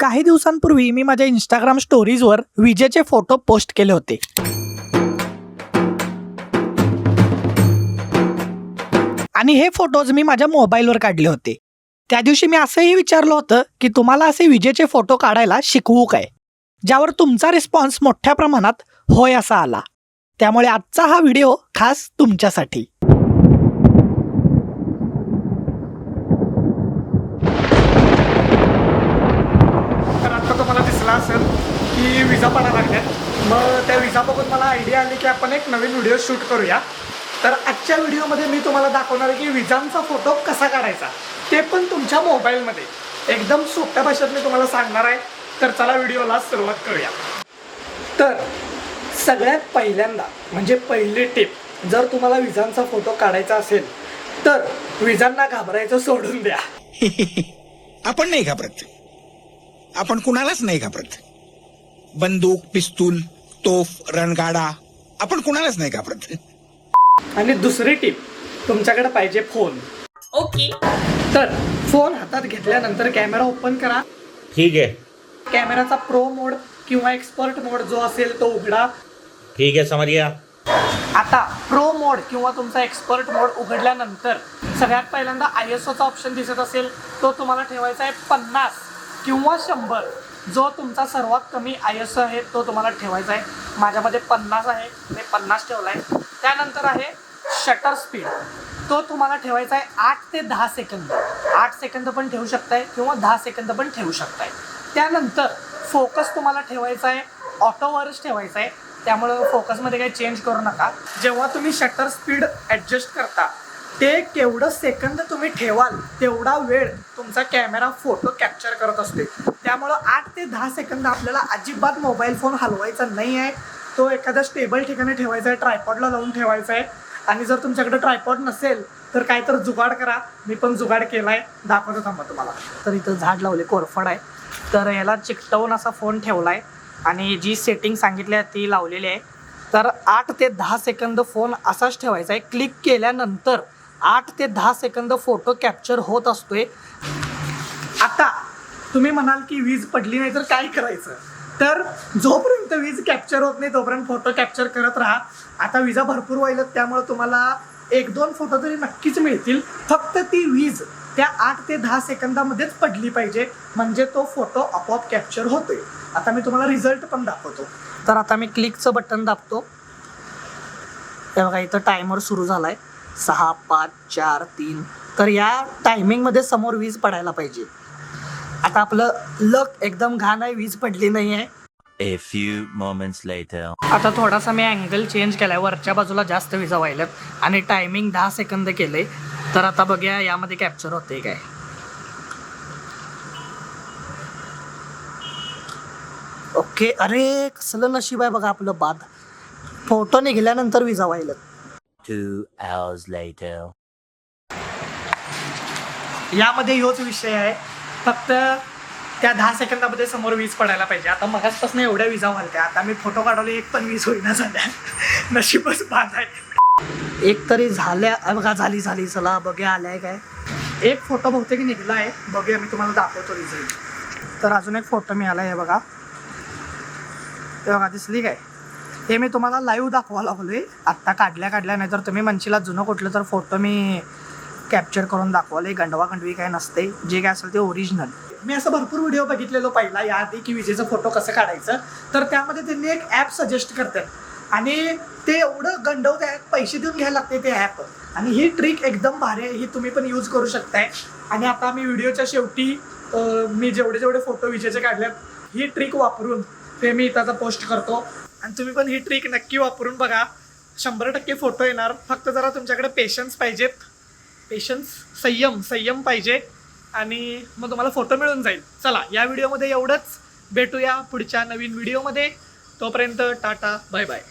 काही दिवसांपूर्वी मी माझ्या इंस्टाग्राम स्टोरीजवर विजेचे फोटो पोस्ट केले होते. आणि हे फोटोज मी माझ्या मोबाईलवर काढले होते. त्या दिवशी मी असंही विचारलं होतं की तुम्हाला असे विजेचे फोटो काढायला शिकवू काय? ज्यावर तुमचा रिस्पॉन्स मोठ्या प्रमाणात होय असा आला. त्यामुळे आजचा हा व्हिडिओ खास तुमच्यासाठी तर आता तुम्हाला दिसला असेल विजा लागल्यात. मग त्या विजाबाबत मला आयडिया आली की आपण एक नवीन व्हिडिओ शूट करूया. तर आजच्या व्हिडिओमध्ये मी तुम्हाला दाखवणार आहे की विजांचा फोटो कसा काढायचा. ते पण तुमच्या मोबाईलमध्ये एकदम सोप्या भाषेत मी तुम्हाला सांगणार आहे. तर चला व्हिडिओला सुरुवात करूया. तर सगळ्यात पहिल्यांदा म्हणजे पहिली टिप जर तुम्हाला विजांचा फोटो काढायचा असेल तर विजांना घाबरायचं सोडून द्या. आपण नाही घाबरत. आपण कुणालाच नाही घाबरत. बंदूक पिस्तूल तोफ रणगाडा. आपण कुणालाच नाही घाबरत. आणि दुसरी टीप तुमच्याकडे पाहिजे फोन. ओके. तर फोन हातात घेतल्यानंतर कॅमेरा ओपन करा. ठीक है कॅमेराचा प्रो मोड किंवा एक्सपर्ट मोड जो असेल तो उघडा. ठीक है समझ गया आता प्रो मोड किंवा तुमचा एक्सपर्ट मोड उघडल्यानंतर सगळ्यात पहिल्यांदा आय एस ओचा ऑप्शन दिसत असेल तो तुम्हाला ठेवायचा आहे पन्नास किंवा शंभर. जो तुमचा सर्वात कमी आय एस आहे तो तुम्हाला ठेवायचा आहे. माझ्यामध्ये पन्नास आहे मी पन्नास ठेवला आहे त्यानंतर आहे शटर स्पीड तो तुम्हाला ठेवायचा आहे आठ ते दहा सेकंद आठ सेकंद पण ठेवू शकताय किंवा दहा सेकंद पण ठेवू शकताय. त्यानंतर फोकस तुम्हाला ठेवायचा आहे ऑटोवरच ठेवायचा आहे. त्यामुळं फोकसमध्ये काही चेंज करू नका. जेव्हा तुम्ही शटर स्पीड ॲडजस्ट करता ते केवढं सेकंद तुम्ही ठेवाल तेवढा वेळ तुमचा कॅमेरा फोटो कॅप्चर करत असते. त्यामुळं आठ ते दहा सेकंद आपल्याला अजिबात मोबाईल फोन हलवायचा नाही आहे. तो एखाद्या स्टेबल ठिकाणी ठेवायचा आहे ट्रायपॉडला लावून ठेवायचा आहे. आणि जर तुमच्याकडे ट्रायपॉड नसेल तर काय तर जुगाड करा. मी पण जुगाड केला आहे दाखवतो थांबा तुम्हाला. तर इथं झाड लावले कोरफड आहे. तर याला चिकटवून असा फोन ठेवला आहे आणि जी सेटिंग सांगितली आहे ती लावलेली आहे. तर आठ ते दहा सेकंद फोन असाच ठेवायचा आहे. क्लिक केल्यानंतर आठ ते दहा सेकंद फोटो कॅप्चर होत असतोय. तुम्ही म्हणाल की वीज पडली नाही तर काय करायचं? तर जोपर्यंत वीज कॅप्चर होत नाही तोपर्यंत फोटो कॅप्चर करत राहा. आता विजा भरपूर व्हायला त्यामुळे तुम्हाला एक दोन फोटो तरी नक्कीच मिळतील. फक्त ती वीज त्या आठ ते दहा सेकंदामध्येच पडली पाहिजे. म्हणजे तो फोटो आपोआप कॅप्चर होतोय. आता मी तुम्हाला रिझल्ट पण दाखवतो. तर आता मी क्लिकचं बटन दाबतो. हे बघा इथं टायमर सुरू झालाय. सहा पाच चार तीन. तर या टायमिंगमध्ये समोर वीज पडायला पाहिजे. आता आपलं लक एकदम घाण आहे वीज पडली नाही आहे A few moments later. आता थोडासा मी अँगल चेंज केलाय वरच्या बाजूला जास्त विजा व्हायल्यात आणि टायमिंग दहा सेकंद केलंय. तर आता बघूया यामध्ये कॅप्चर होते काय. ओके अरे कसलं नशीब आहे बघा आपलं बाद. फोटो निघाल्यानंतर विजा व्हायल्यात Two hours later. यामध्ये ह्योच विषय आहे. फक्त त्या दहा सेकंदामध्ये समोर वीज पडायला पाहिजे. आता मगाचपासून एवढ्या विजा व्हालत्या आता मी फोटो काढवले एक पण वीज होईना झाल्या. नशीबच बाद आहे. एक तरी झाल्या. बघा झाली झाली. चला बघे आलाय काय. एक फोटो बहुतेक निघला आहे. बघूया मी तुम्हाला दाखवतो रिझल्ट तर अजून एक फोटो मिळाला आहे बघा. ते बघा दिसली काय? हे मी तुम्हाला लाईव्ह दाखवायला लागलोय आत्ता काढल्या काढल्या. नाही तर तुम्ही म्हणशीला जुनं कुठलं तर फोटो मी कॅप्चर करून दाखवले. गंडवा गंडवी काय नसते. जे काय असेल ते ओरिजिनल मी असं भरपूर व्हिडिओ बघितलेलो पहिला. याआधी की विजेचा फोटो कसं काढायचं? तर त्यामध्ये त्यांनी एक ॲप सजेस्ट करतात आणि ते एवढं गंडवत पैसे देऊन घ्यायला लागते ते ॲप आणि ही ट्रिक एकदम भारी आहे. ही तुम्ही पण यूज करू शकताय. आणि आता मी व्हिडिओच्या शेवटी मी जेवढे जेवढे फोटो विजेचे काढल्यात ही ट्रिक वापरून ते मी इथं पोस्ट करतो. आणि तुम्ही पण ही ट्रिक नक्की वापरून बघा. शंभर टक्के फोटो येणार. फक्त जरा तुमच्याकडे पेशन्स पाहिजेत. पेशन्स संयम संयम पाहिजे. आणि मग तुम्हाला फोटो मिळून जाईल. चला या व्हिडिओमध्ये एवढंच. भेटूया पुढच्या नवीन व्हिडिओमध्ये तोपर्यंत टाटा बाय बाय